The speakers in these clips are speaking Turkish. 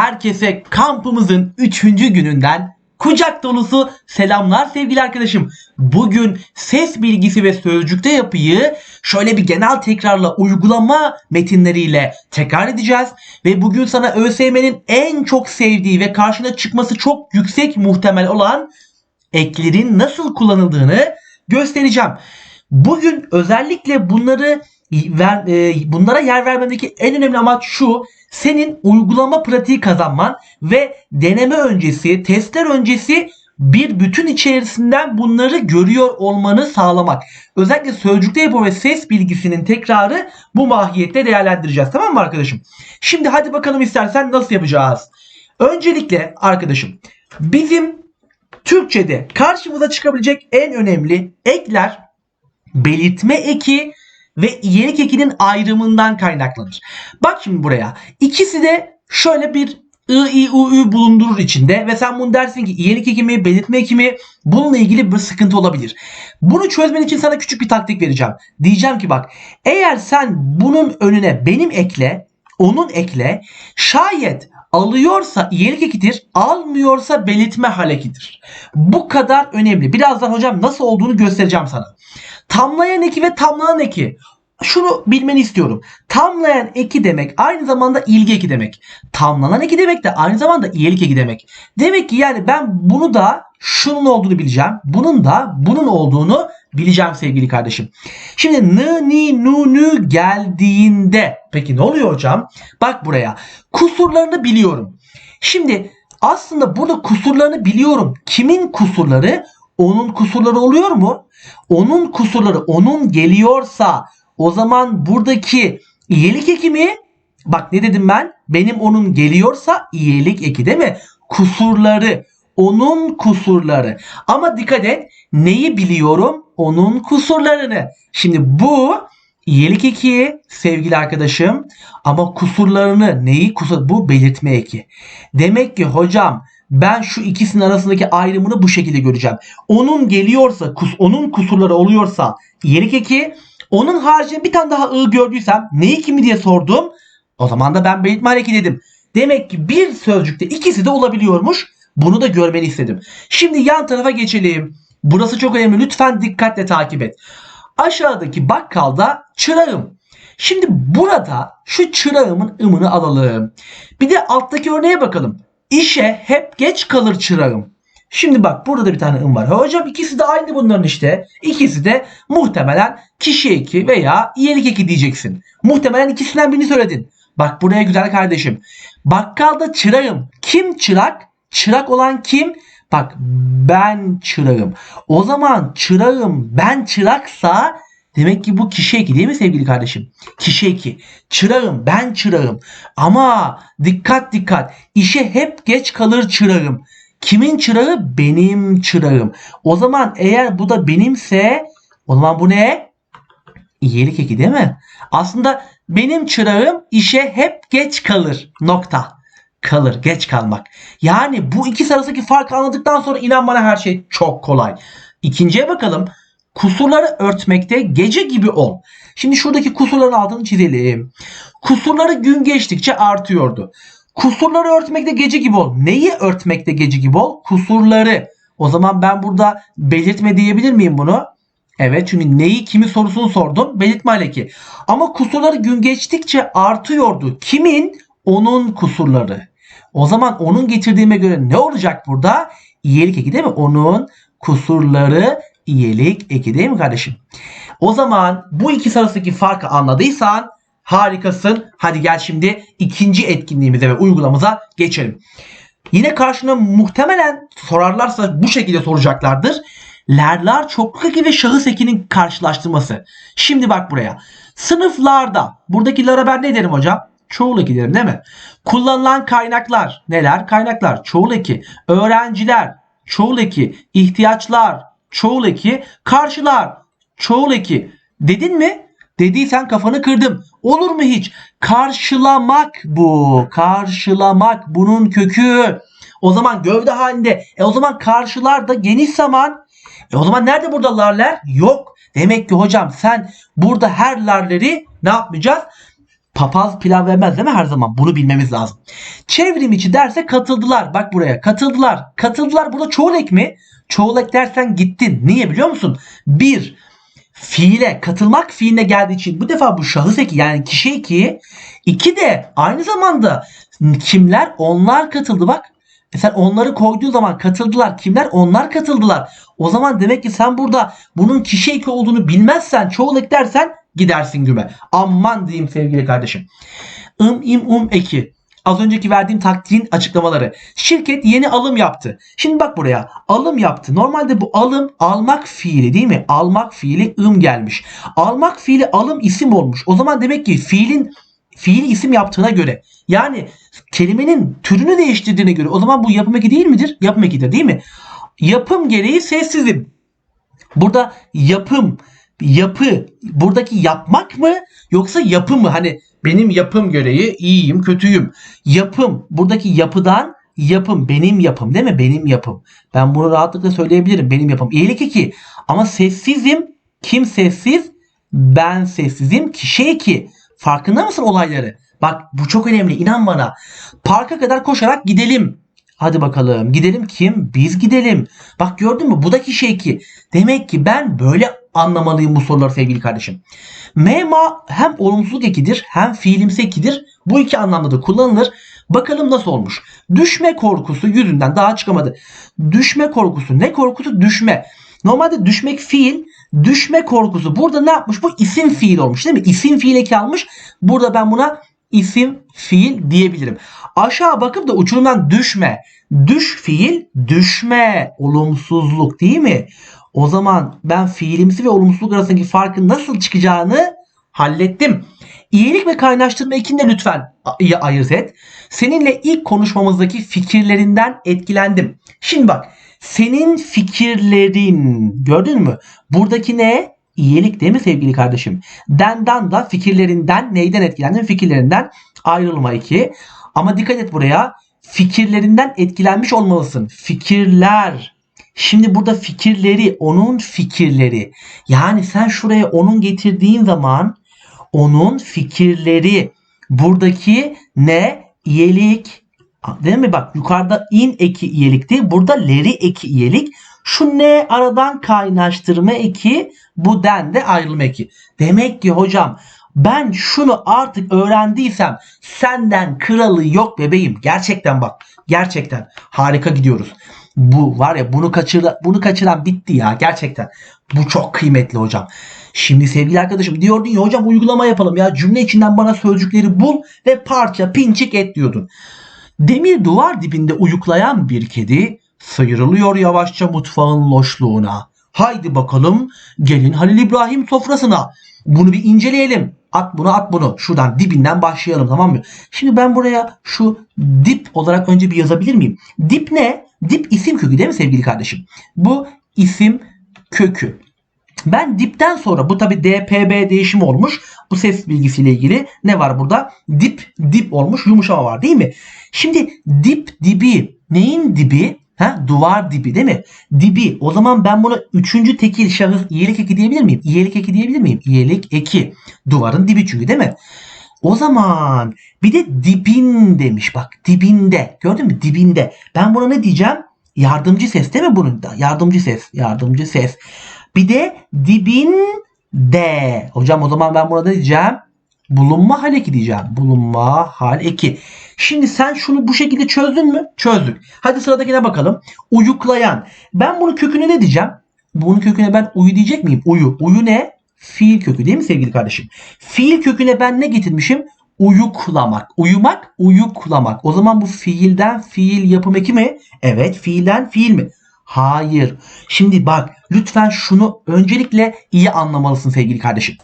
Herkese kampımızın 3. gününden kucak dolusu selamlar sevgili arkadaşım. Bugün ses bilgisi ve sözcükte yapıyı şöyle bir genel tekrarla uygulama metinleriyle tekrar edeceğiz. Ve bugün sana ÖSYM'nin en çok sevdiği ve karşına çıkması çok yüksek muhtemel olan eklerin nasıl kullanıldığını göstereceğim. Bugün özellikle bunları ver, e, bunlara yer vermemdeki en önemli amaç şu. Senin uygulama pratiği kazanman ve deneme öncesi, testler öncesi bir bütün içerisinden bunları görüyor olmanı sağlamak. Özellikle sözcükte yapı ve ses bilgisinin tekrarı bu mahiyette değerlendireceğiz. Tamam mı arkadaşım? Şimdi hadi bakalım istersen nasıl yapacağız? Öncelikle arkadaşım bizim Türkçe'de karşımıza çıkabilecek en önemli ekler belirtme eki ve iyelik ekinin ayrımından kaynaklanır. Bak şimdi buraya. İkisi de şöyle bir ı, i, u, ü bulundurur içinde ve sen bunu dersin ki iyelik eki mi, belirtme eki mi bununla ilgili bir sıkıntı olabilir. Bunu çözmen için sana küçük bir taktik vereceğim. Diyeceğim ki bak eğer sen bunun önüne benim ekle, onun ekle şayet alıyorsa iyelik ekidir, almıyorsa belirtme hal ekidir. Bu kadar önemli. Birazdan hocam nasıl olduğunu göstereceğim sana. Tamlayan eki ve tamlanan eki. Şunu bilmeni istiyorum. Tamlayan eki demek aynı zamanda ilgi eki demek. Tamlanan eki demek de aynı zamanda iyilik eki demek. Demek ki yani ben bunu da şunun olduğunu bileceğim. Bunun da bunun olduğunu bileceğim sevgili kardeşim. Şimdi n, ni, nu, nü geldiğinde peki ne oluyor hocam? Bak buraya. Kusurlarını biliyorum. Şimdi aslında burada kusurlarını biliyorum. Kimin kusurları? Onun kusurları oluyor mu? Onun kusurları onun geliyorsa o zaman buradaki iyilik eki mi? Bak ne dedim ben? Benim onun geliyorsa iyilik eki değil mi? Kusurları. Onun kusurları. Ama dikkat et. Neyi biliyorum? Onun kusurlarını. Şimdi bu iyilik eki sevgili arkadaşım. Ama kusurlarını neyi kusur? Bu belirtme eki. Demek ki hocam ben şu ikisinin arasındaki ayrımını bu şekilde göreceğim. Onun geliyorsa, kus, onun kusurları oluyorsa iyilik eki, onun haricinde bir tane daha ı gördüysem neyi kimi diye sordum. O zaman da ben belirtme hareki dedim. Demek ki bir sözcükte ikisi de olabiliyormuş. Bunu da görmeni istedim. Şimdi yan tarafa geçelim. Burası çok önemli. Lütfen dikkatle takip et. Aşağıdaki bakkalda çırağım. Şimdi burada şu çırağımın ımını alalım. Bir de alttaki örneğe bakalım. İşe hep geç kalır çırağım. Şimdi bak burada da bir tane ım var. Hocam ikisi de aynı bunların işte. İkisi de muhtemelen kişi eki veya iyilik eki diyeceksin. Muhtemelen ikisinden birini söyledin. Bak buraya güzel kardeşim. Bakkalda çırağım. Kim çırak? Çırak olan kim? Bak ben çırağım. O zaman çırağım ben çıraksa demek ki bu kişi eki değil mi sevgili kardeşim? Kişi eki. Çırağım ben çırağım. Ama dikkat dikkat. İşe hep geç kalır çırağım. Kimin çırağı? Benim çırağım. O zaman eğer bu da benimse o zaman bu ne? İyilik eki değil mi? Aslında benim çırağım işe hep geç kalır. Nokta. Kalır. Geç kalmak. Yani bu ikisi arasındaki farkı anladıktan sonra inan bana her şey çok kolay. İkinciye bakalım. Kusurları örtmekte gece gibi ol. Şimdi şuradaki kusurların altını çizelim. Kusurları gün geçtikçe artıyordu. Kusurları örtmekte gece gibi ol. Neyi örtmekte gece gibi ol? Kusurları. O zaman ben burada belirtme diyebilir miyim bunu? Evet çünkü neyi kimi sorusunu sordum. Belirtme aleki. Ama kusurları gün geçtikçe artıyordu. Kimin? Onun kusurları. O zaman onun getirdiğime göre ne olacak burada? İyilik eki değil mi? Onun kusurları iyilik eki değil mi kardeşim? O zaman bu ikisi arasındaki farkı anladıysan harikasın. Hadi gel şimdi ikinci etkinliğimize ve uygulamamıza geçelim. Yine karşına muhtemelen sorarlarsa bu şekilde soracaklardır. Lerler çokluk eki ve şahıs ekinin karşılaştırması. Şimdi bak buraya. Sınıflarda buradaki lara ben ne derim hocam? Çoğul eki derim değil mi? Kullanılan kaynaklar neler? Kaynaklar çoğul eki. Öğrenciler çoğul eki. ihtiyaçlar çoğul eki. Karşılar çoğul eki. Dedin mi? Dediysen kafanı kırdım. Olur mu hiç? Karşılamak bu. Karşılamak bunun kökü. O zaman gövde halinde. E o zaman karşılar da geniş zaman. E o zaman nerede burada larler? Yok. Demek ki hocam sen burada her larleri ne yapmayacağız? Papaz pilav vermez değil mi her zaman? Bunu bilmemiz lazım. Çevrim içi derse katıldılar. Bak buraya katıldılar. Katıldılar burada çoğul ek mi? Çoğul ek dersen gittin. Niye biliyor musun? Bir, fiile katılmak fiiline geldiği için bu defa bu şahıs eki yani kişi eki. İki de aynı zamanda kimler? Onlar katıldı bak. E sen onları koyduğun zaman katıldılar. Kimler? Onlar katıldılar. O zaman demek ki sen burada bunun kişi eki olduğunu bilmezsen çoğul ek dersen gidersin güme. Aman diyeyim sevgili kardeşim. ım im um eki. Az önceki verdiğim taktiğin açıklamaları. Şirket yeni alım yaptı. Şimdi bak buraya. Alım yaptı. Normalde bu alım almak fiili değil mi? Almak fiili ım gelmiş. Almak fiili alım isim olmuş. O zaman demek ki fiilin fiil isim yaptığına göre yani kelimenin türünü değiştirdiğine göre o zaman bu yapım eki değil midir? Yapım ekidir değil mi? Yapım gereği sessizim. Burada yapım, yapı buradaki yapmak mı yoksa yapı mı? Hani benim yapım gereği iyiyim, kötüyüm. Yapım buradaki yapıdan yapım benim yapım değil mi? Benim yapım. Ben bunu rahatlıkla söyleyebilirim. Benim yapım. İyilik iki. Ama sessizim. Kim sessiz? Ben sessizim. Kişi iki. Farkında mısın olayları? Bak bu çok önemli. İnan bana. Parka kadar koşarak gidelim. Hadi bakalım. Gidelim kim? Biz gidelim. Bak gördün mü? Bu da kişi eki. Demek ki ben böyle anlamalıyım bu soruları sevgili kardeşim. Mema hem olumsuzluk ekidir hem fiilimsi ekidir. Bu iki anlamda da kullanılır. Bakalım nasıl olmuş. Düşme korkusu yüzünden daha çıkamadı. Düşme korkusu. Ne korkusu? Düşme. Normalde düşmek fiil. Düşme korkusu. Burada ne yapmış? Bu isim fiil olmuş değil mi? İsim fiil eki almış. Burada ben buna isim fiil diyebilirim. Aşağı bakıp da uçurumdan düşme. Düş fiil düşme. Olumsuzluk değil mi? O zaman ben fiilimsi ve olumsuzluk arasındaki farkın nasıl çıkacağını hallettim. İyilik ve kaynaştırma ekinde lütfen a- ayırt et. Seninle ilk konuşmamızdaki fikirlerinden etkilendim. Şimdi bak senin fikirlerin gördün mü? Buradaki ne? İyilik değil mi sevgili kardeşim? Denden da fikirlerinden neyden etkilendim? Fikirlerinden ayrılma iki. Ama dikkat et buraya. Fikirlerinden etkilenmiş olmalısın. Fikirler. Şimdi burada fikirleri, onun fikirleri. Yani sen şuraya onun getirdiğin zaman onun fikirleri. Buradaki ne? İyelik. Değil mi? Bak yukarıda in eki iyelikti. Burada leri eki iyelik. Şu ne aradan kaynaştırma eki. Bu den de ayrılma eki. Demek ki hocam ben şunu artık öğrendiysem senden kralı yok bebeğim. Gerçekten bak. Gerçekten harika gidiyoruz. Bu var ya bunu kaçıran, bunu kaçıran bitti ya gerçekten. Bu çok kıymetli hocam. Şimdi sevgili arkadaşım diyordun ya hocam uygulama yapalım ya cümle içinden bana sözcükleri bul ve parça pinçik et diyordun. Demir duvar dibinde uyuklayan bir kedi sıyrılıyor yavaşça mutfağın loşluğuna. Haydi bakalım gelin Halil İbrahim sofrasına. Bunu bir inceleyelim. At bunu at bunu. Şuradan dibinden başlayalım tamam mı? Şimdi ben buraya şu dip olarak önce bir yazabilir miyim? Dip ne? Dip isim kökü değil mi sevgili kardeşim? Bu isim kökü. Ben dipten sonra bu tabi DPB değişimi olmuş. Bu ses bilgisiyle ilgili ne var burada? Dip dip olmuş yumuşama var değil mi? Şimdi dip dibi neyin dibi? Ha, duvar dibi değil mi? Dibi. O zaman ben buna üçüncü tekil şahıs iyilik eki diyebilir miyim? İyilik eki diyebilir miyim? İyilik eki. Duvarın dibi çünkü değil mi? O zaman bir de dibin demiş bak dibinde. Gördün mü? Dibinde. Ben buna ne diyeceğim? Yardımcı ses değil mi bunun da? Yardımcı ses. Yardımcı ses. Bir de dibinde. Hocam o zaman ben buna ne diyeceğim? Bulunma hal eki diyeceğim. Bulunma hal eki. Şimdi sen şunu bu şekilde çözdün mü? Çözdük. Hadi sıradakine bakalım. Uyuklayan. Ben bunun köküne ne diyeceğim? Bunun köküne ben uyu diyecek miyim? Uyu. Uyu ne? Fiil kökü değil mi sevgili kardeşim? Fiil köküne ben ne getirmişim? Uyuklamak. Uyumak, uyuklamak. O zaman bu fiilden fiil yapım eki mi? Evet. Fiilden fiil mi? Hayır. Şimdi bak lütfen şunu öncelikle iyi anlamalısın sevgili kardeşim.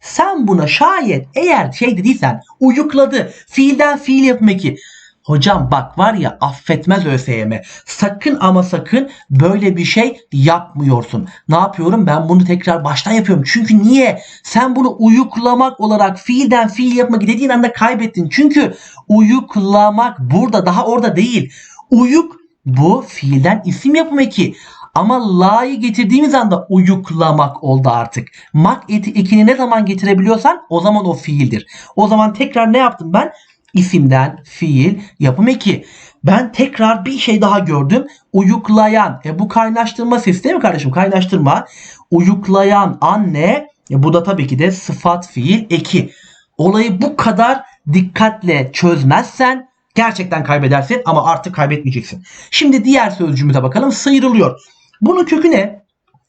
Sen buna şayet eğer şey dediysen uyukladı fiilden fiil yapım eki. Hocam bak var ya affetmez ÖSYM. Sakın ama sakın böyle bir şey yapmıyorsun. Ne yapıyorum? Ben bunu tekrar baştan yapıyorum. Çünkü niye? Sen bunu uyuklamak olarak fiilden fiil yapmak dediğin anda kaybettin. Çünkü uyuklamak burada daha orada değil. Uyuk bu fiilden isim yapım eki. Ama la'yı getirdiğimiz anda uyuklamak oldu artık. Mak eti ekini ne zaman getirebiliyorsan o zaman o fiildir. O zaman tekrar ne yaptım ben? İsimden fiil yapım eki. Ben tekrar bir şey daha gördüm. Uyuklayan. E bu kaynaştırma sesi değil mi kardeşim? Kaynaştırma. Uyuklayan anne. E bu da tabii ki de sıfat fiil eki. Olayı bu kadar dikkatle çözmezsen gerçekten kaybedersin ama artık kaybetmeyeceksin. Şimdi diğer sözcüğümüze bakalım. Sıyrılıyor. Bunun kökü ne?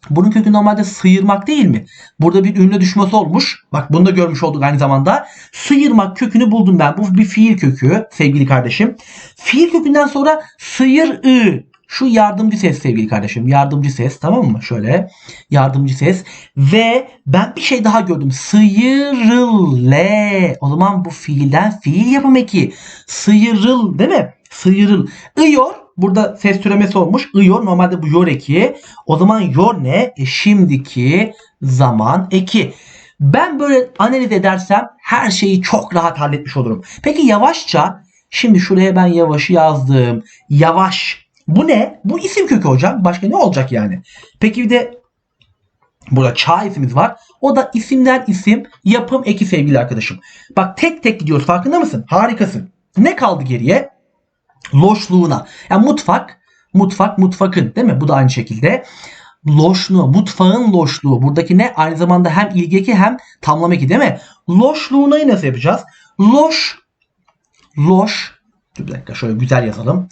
Bunun kökü normalde sıyırmak değil mi? Burada bir ünlü düşmesi olmuş. Bak bunu da görmüş olduk aynı zamanda. Sıyırmak kökünü buldum ben. Bu bir fiil kökü sevgili kardeşim. Fiil kökünden sonra sıyır ı. Şu yardımcı ses sevgili kardeşim. Yardımcı ses tamam mı? Şöyle yardımcı ses. Ve ben bir şey daha gördüm. Sıyırıl le. O zaman bu fiilden fiil yapım eki. Sıyırıl değil mi? Sıyırıl. Iyor. Burada ses türemesi olmuş. Iyor. Normalde bu yor eki. O zaman yor ne? E şimdiki zaman eki. Ben böyle analiz edersem her şeyi çok rahat halletmiş olurum. Peki yavaşça şimdi şuraya ben yavaşı yazdım. Yavaş. Bu ne? Bu isim kökü hocam. Başka ne olacak yani? Peki bir de burada ça isimiz var. O da isimden isim yapım eki sevgili arkadaşım. Bak tek tek gidiyoruz farkında mısın? Harikasın. Ne kaldı geriye? Loşluğuna. Yani mutfak, mutfak, mutfakın değil mi? Bu da aynı şekilde. Loşluğu, mutfağın loşluğu. Buradaki ne? Aynı zamanda hem ilgi eki hem tamlama eki değil mi? Loşluğuna nasıl yapacağız? Loş, loş. Dur bir dakika şöyle güzel yazalım.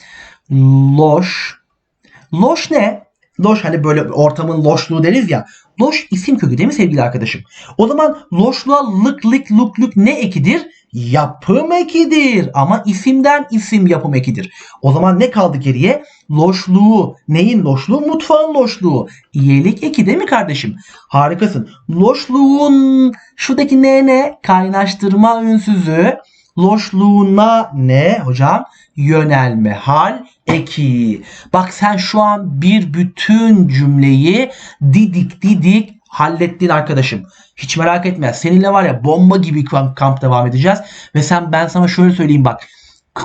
Loş. Loş ne? Loş hani böyle ortamın loşluğu deriz ya. Loş isim kökü değil mi sevgili arkadaşım? O zaman loşluğa lık lık luk luk ne ekidir? Yapım ekidir. Ama isimden isim yapım ekidir. O zaman ne kaldı geriye? Loşluğu. Neyin loşluğu? Mutfağın loşluğu. İyelik eki değil mi kardeşim? Harikasın. Loşluğun şuradaki ne ne? Kaynaştırma ünsüzü. Loşluğuna ne hocam? Yönelme hal eki. Bak sen şu an bir bütün cümleyi didik didik hallettin arkadaşım. Hiç merak etme. Seninle var ya bomba gibi kamp, devam edeceğiz. Ve sen ben sana şöyle söyleyeyim bak.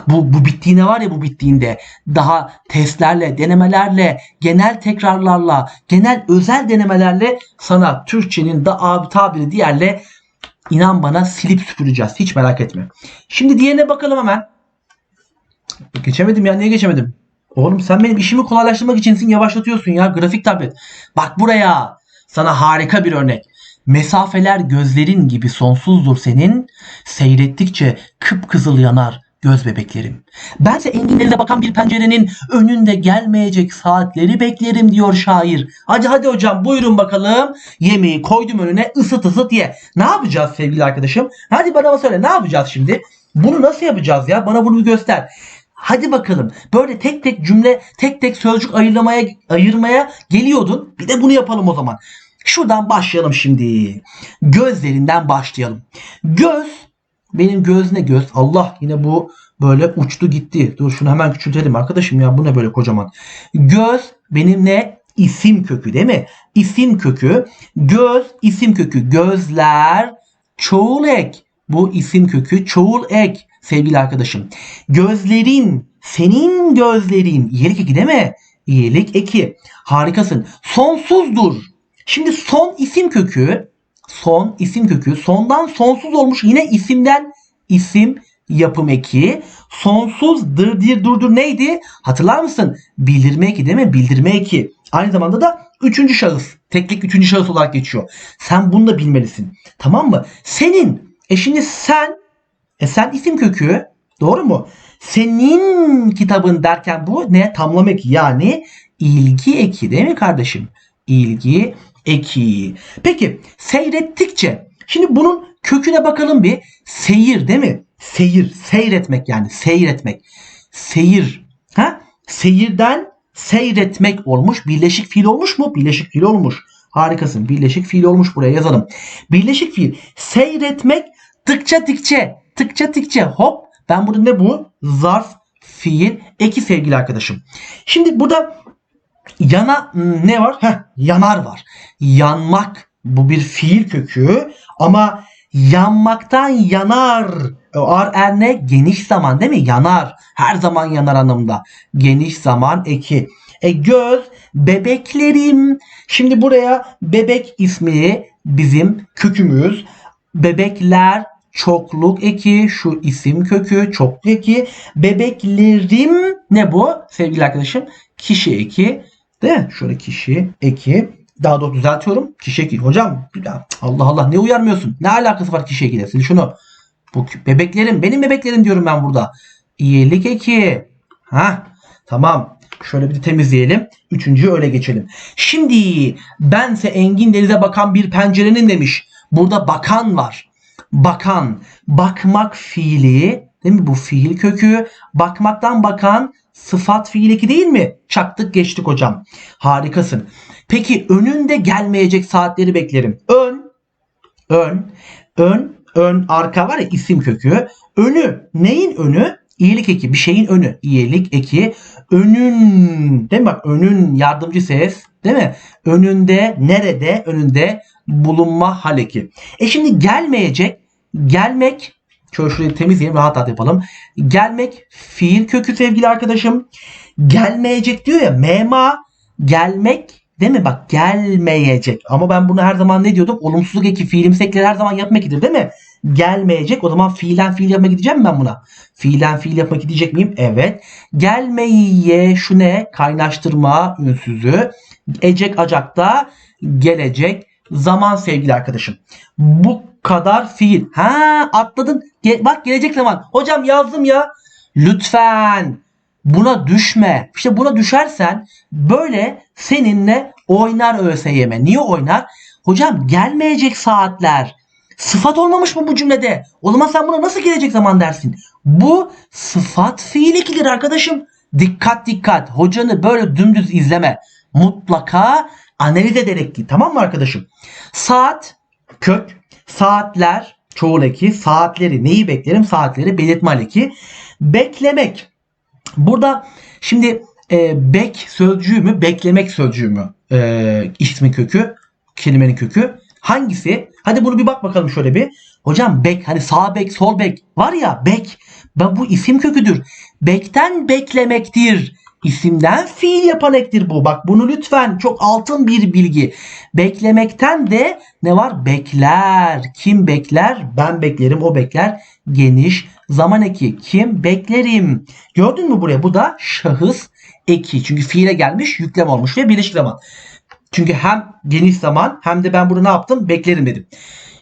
Bu, bu bittiğinde var ya bu bittiğinde daha testlerle, denemelerle, genel tekrarlarla, genel özel denemelerle sana Türkçenin da abi tabiri diğerle inan bana silip süpüreceğiz. Hiç merak etme. Şimdi diğerine bakalım hemen. Geçemedim ya niye geçemedim? Oğlum sen benim işimi kolaylaştırmak içinsin yavaşlatıyorsun ya grafik tablet. Bak buraya sana harika bir örnek. Mesafeler gözlerin gibi sonsuzdur senin. Seyrettikçe kıpkızıl yanar göz bebeklerim. Bense enginlerine bakan bir pencerenin önünde gelmeyecek saatleri beklerim diyor şair. Hadi hadi hocam buyurun bakalım. Yemeği koydum önüne ısıt ısıt ye. Ne yapacağız sevgili arkadaşım? Hadi bana söyle ne yapacağız şimdi? Bunu nasıl yapacağız ya? Bana bunu göster. Hadi bakalım. Böyle tek tek cümle, tek tek sözcük ayırmaya ayırmaya geliyordun. Bir de bunu yapalım o zaman. Şuradan başlayalım şimdi. Gözlerinden başlayalım. Göz benim göz ne göz? Allah yine bu böyle uçtu gitti. Dur şunu hemen küçültelim arkadaşım ya bu ne böyle kocaman. Göz benim ne? İsim kökü değil mi? İsim kökü. Göz isim kökü. Gözler çoğul ek. Bu isim kökü çoğul ek sevgili arkadaşım. Gözlerin, senin gözlerin. İyilik eki değil mi? İyilik eki. Harikasın. Sonsuzdur. Şimdi son isim kökü, son isim kökü, sondan sonsuz olmuş yine isimden isim yapım eki. Sonsuz dır dir durdur neydi? Hatırlar mısın? Bildirme eki değil mi? Bildirme eki. Aynı zamanda da üçüncü şahıs. Teklik üçüncü şahıs olarak geçiyor. Sen bunu da bilmelisin. Tamam mı? Senin. E şimdi sen e sen isim kökü. Doğru mu? Senin kitabın derken bu ne? Tamlama eki yani ilgi eki değil mi kardeşim? İlgi eki. Peki seyrettikçe. Şimdi bunun köküne bakalım bir. Seyir değil mi? Seyir. Seyretmek yani. Seyretmek. Seyir. Ha? Seyirden seyretmek olmuş. Birleşik fiil olmuş mu? Birleşik fiil olmuş. Harikasın. Birleşik fiil olmuş. Buraya yazalım. Birleşik fiil. Seyretmek tıkça tıkça. Tıkça tıkça. Hop. Ben burada ne bu? Zarf fiil eki sevgili arkadaşım. Şimdi burada yana ne var? Heh, yanar var. Yanmak bu bir fiil kökü ama yanmaktan yanar. Ar er ne? Geniş zaman değil mi? Yanar. Her zaman yanar anlamında. Geniş zaman eki. E göz, bebeklerim. Şimdi buraya bebek ismi bizim kökümüz. Bebekler çokluk eki, şu isim kökü çokluk eki. Bebeklerim ne bu sevgili arkadaşım? Kişi eki. Mi? Şöyle kişi eki. Daha doğru düzeltiyorum. Kişi eki. Hocam Allah Allah ne uyarmıyorsun? Ne alakası var kişi ekiyle? Sil şunu. Bu bebeklerim. Benim bebeklerim diyorum ben burada. İyilik eki. Ha tamam. Şöyle bir de temizleyelim. Üçüncüyü öyle geçelim. Şimdi bense engin denize bakan bir pencerenin demiş. Burada bakan var. Bakan. Bakmak fiili. Değil mi? Bu fiil kökü. Bakmaktan bakan sıfat fiil eki değil mi? Çaktık geçtik hocam. Harikasın. Peki önünde gelmeyecek saatleri beklerim. Ön. Ön. Ön. Ön arka var ya isim kökü. Önü. Neyin önü? İyilik eki. Bir şeyin önü. İyilik eki. Önün. Değil mi? Bak önün yardımcı ses. Değil mi? Önünde. Nerede? Önünde bulunma hal eki. E şimdi gelmeyecek. Gelmek. Şöyle şurayı temizleyelim. Rahat rahat yapalım. Gelmek fiil kökü sevgili arkadaşım. Gelmeyecek diyor ya. Mema. Gelmek Değil mi? Bak gelmeyecek. Ama ben bunu her zaman ne diyordum? Olumsuzluk eki fiilimsi ekleri her zaman yapmak ikidir değil mi? Gelmeyecek. O zaman fiilen fiil yapmak gideceğim mi ben buna? Fiilen fiil yapmak gidecek miyim? Evet. Gelmeye şu ne? Kaynaştırma ünsüzü. Ecek acakta gelecek zaman sevgili arkadaşım. Bu kadar fiil. Ha atladın. Ge- bak gelecek zaman. Hocam yazdım ya. Lütfen buna düşme. İşte buna düşersen böyle seninle oynar ÖSYM. Niye oynar? Hocam gelmeyecek saatler. Sıfat olmamış mı bu cümlede? O zaman sen buna nasıl gelecek zaman dersin? Bu sıfat fiil ekidir arkadaşım. Dikkat dikkat. Hocanı böyle dümdüz izleme. Mutlaka analiz ederek git. Tamam mı arkadaşım? Saat, kök, saatler, çoğul eki, saatleri neyi beklerim? Saatleri belirtme eki. Beklemek. Burada şimdi e, bek sözcüğü mü beklemek sözcüğü mü e, ismin kökü kelimenin kökü hangisi? Hadi bunu bir bak bakalım şöyle bir. Hocam bek hani sağ bek sol bek var ya bek bu isim köküdür. Bekten beklemektir. İsimden fiil yapan ektir bu. Bak bunu lütfen çok altın bir bilgi. Beklemekten de ne var? Bekler. Kim bekler? Ben beklerim, o bekler. Geniş zaman eki. Kim? Beklerim. Gördün mü buraya? Bu da şahıs eki. Çünkü fiile gelmiş, yüklem olmuş ve birleşik zaman. Çünkü hem geniş zaman hem de ben bunu ne yaptım? Beklerim dedim.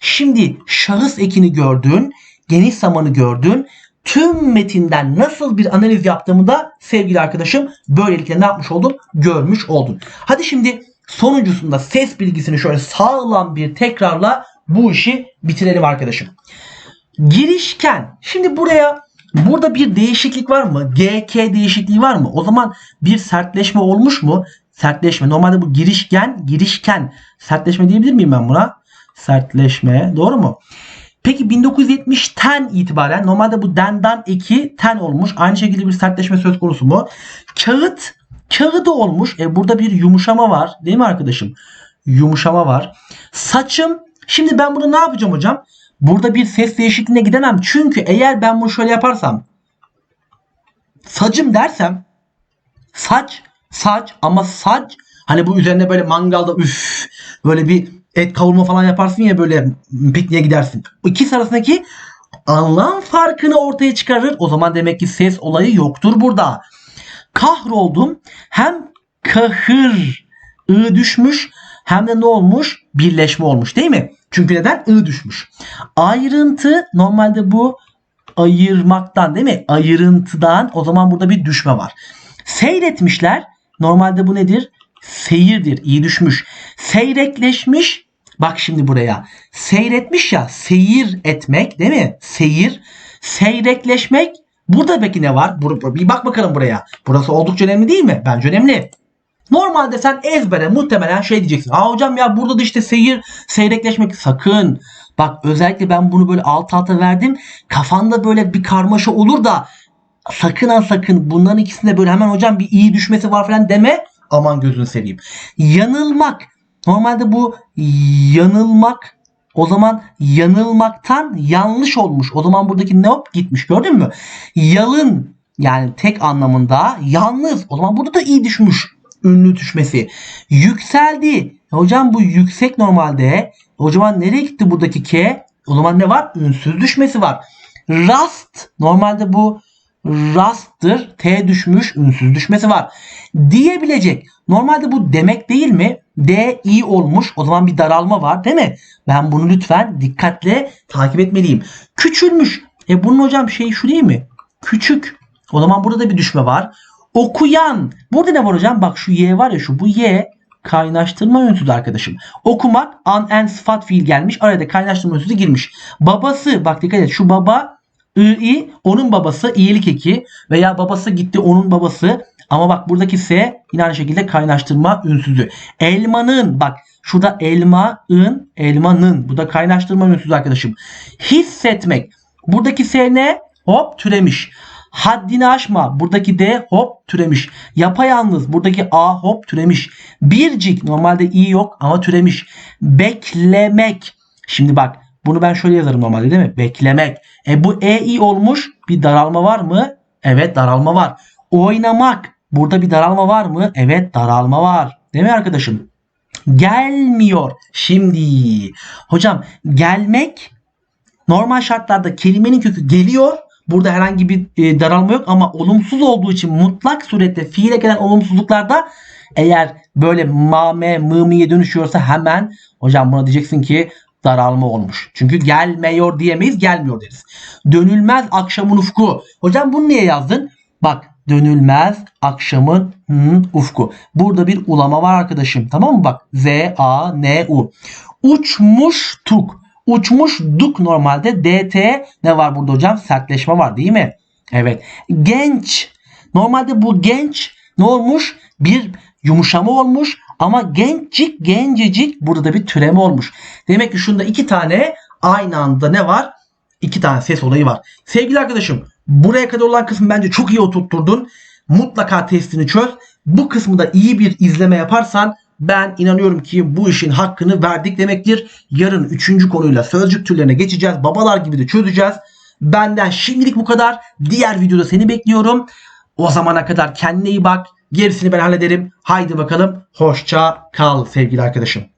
Şimdi şahıs ekini gördün, geniş zamanı gördün. Tüm metinden nasıl bir analiz yaptığımı da sevgili arkadaşım böylelikle ne yapmış oldun? Görmüş oldun. Hadi şimdi sonuncusunda ses bilgisini şöyle sağlam bir tekrarla bu işi bitirelim arkadaşım. Girişken. Şimdi buraya burada bir değişiklik var mı? GK değişikliği var mı? O zaman bir sertleşme olmuş mu? Sertleşme. Normalde bu girişken, girişken. Sertleşme diyebilir miyim ben buna? Sertleşme. Doğru mu? Peki 1970'ten itibaren normalde bu denden eki ten olmuş. Aynı şekilde bir sertleşme söz konusu mu? Kağıt kağıdı olmuş. E burada bir yumuşama var. Değil mi arkadaşım? Yumuşama var. Saçım. Şimdi ben bunu ne yapacağım hocam? Burada bir ses değişikliğine gidemem. Çünkü eğer ben bunu şöyle yaparsam sacım dersem saç saç ama saç hani bu üzerine böyle mangalda üf böyle bir et kavurma falan yaparsın ya böyle pikniğe gidersin. İkisi arasındaki anlam farkını ortaya çıkarır. O zaman demek ki ses olayı yoktur burada. Kahroldum hem kahır ı düşmüş hem de ne olmuş? Birleşme olmuş değil mi? Çünkü neden? I düşmüş. Ayrıntı normalde bu ayırmaktan değil mi? Ayrıntıdan o zaman burada bir düşme var. Seyretmişler. Normalde bu nedir? Seyirdir. İyi düşmüş. Seyrekleşmiş. Bak şimdi buraya. Seyretmiş ya. Seyir etmek değil mi? Seyir. Seyrekleşmek. Burada peki ne var? Bir bak bakalım buraya. Burası oldukça önemli değil mi? Bence önemli. Normalde sen ezbere muhtemelen şey diyeceksin. Aa hocam ya burada da işte seyir, seyrekleşmek sakın. Bak özellikle ben bunu böyle alt alta verdim. Kafanda böyle bir karmaşa olur da sakın ha sakın bunların ikisinde böyle hemen hocam bir iyi düşmesi var falan deme. Aman gözünü seveyim. Yanılmak. Normalde bu yanılmak o zaman yanılmaktan yanlış olmuş. O zaman buradaki ne hop gitmiş gördün mü? Yalın yani tek anlamında yalnız. O zaman burada da iyi düşmüş. ünlü düşmesi. Yükseldi. E Hocam bu yüksek normalde. O zaman nereye gitti buradaki K? O zaman ne var? Ünsüz düşmesi var. Rast. Normalde bu rasttır. T düşmüş. Ünsüz düşmesi var. Diyebilecek. Normalde bu demek değil mi? D i olmuş. O zaman bir daralma var değil mi? Ben bunu lütfen dikkatle takip etmeliyim. Küçülmüş. E bunun hocam şey şu değil mi? Küçük. O zaman burada da bir düşme var. Okuyan. Burada ne var hocam? Bak şu y var ya şu. Bu y kaynaştırma ünsüzü arkadaşım. Okumak an en sıfat fiil gelmiş. Araya da kaynaştırma ünsüzü girmiş. Babası bak dikkat et. Şu baba i onun babası iyilik eki veya babası gitti onun babası ama bak buradaki S yine aynı şekilde kaynaştırma ünsüzü. Elmanın bak şurada elmanın elmanın bu da kaynaştırma ünsüzü arkadaşım. Hissetmek buradaki S ne? Hop türemiş. Haddini aşma. Buradaki D hop türemiş. Yapayalnız. Buradaki A hop türemiş. Bircik. Normalde i yok ama türemiş. Beklemek. Şimdi bak bunu ben şöyle yazarım normalde değil mi? Beklemek. E bu e i olmuş. Bir daralma var mı? Evet daralma var. Oynamak. Burada bir daralma var mı? Evet daralma var. Değil mi arkadaşım? Gelmiyor. Şimdi hocam gelmek normal şartlarda kelimenin kökü geliyor. Burada herhangi bir e, daralma yok ama olumsuz olduğu için mutlak surette fiile gelen olumsuzluklarda eğer böyle mame mımiye dönüşüyorsa hemen hocam buna diyeceksin ki daralma olmuş. Çünkü gelmiyor diyemeyiz gelmiyor deriz. Dönülmez akşamın ufku. Hocam bunu niye yazdın? Bak dönülmez akşamın ufku. Burada bir ulama var arkadaşım. Tamam mı? Bak Z A N U. Uçmuştuk. Uçmuşduk normalde. DT ne var burada hocam? Sertleşme var değil mi? Evet. Genç. Normalde bu genç ne olmuş? Bir yumuşama olmuş ama gençcik gencecik burada da bir türeme olmuş. Demek ki şunda iki tane aynı anda ne var? İki tane ses olayı var. Sevgili arkadaşım buraya kadar olan kısmı bence çok iyi oturtturdun. Mutlaka testini çöz. Bu kısmı da iyi bir izleme yaparsan ben inanıyorum ki bu işin hakkını verdik demektir. Yarın üçüncü konuyla sözcük türlerine geçeceğiz. Babalar gibi de çözeceğiz. Benden şimdilik bu kadar. Diğer videoda seni bekliyorum. O zamana kadar kendine iyi bak. Gerisini ben hallederim. Haydi bakalım. Hoşça kal sevgili arkadaşım.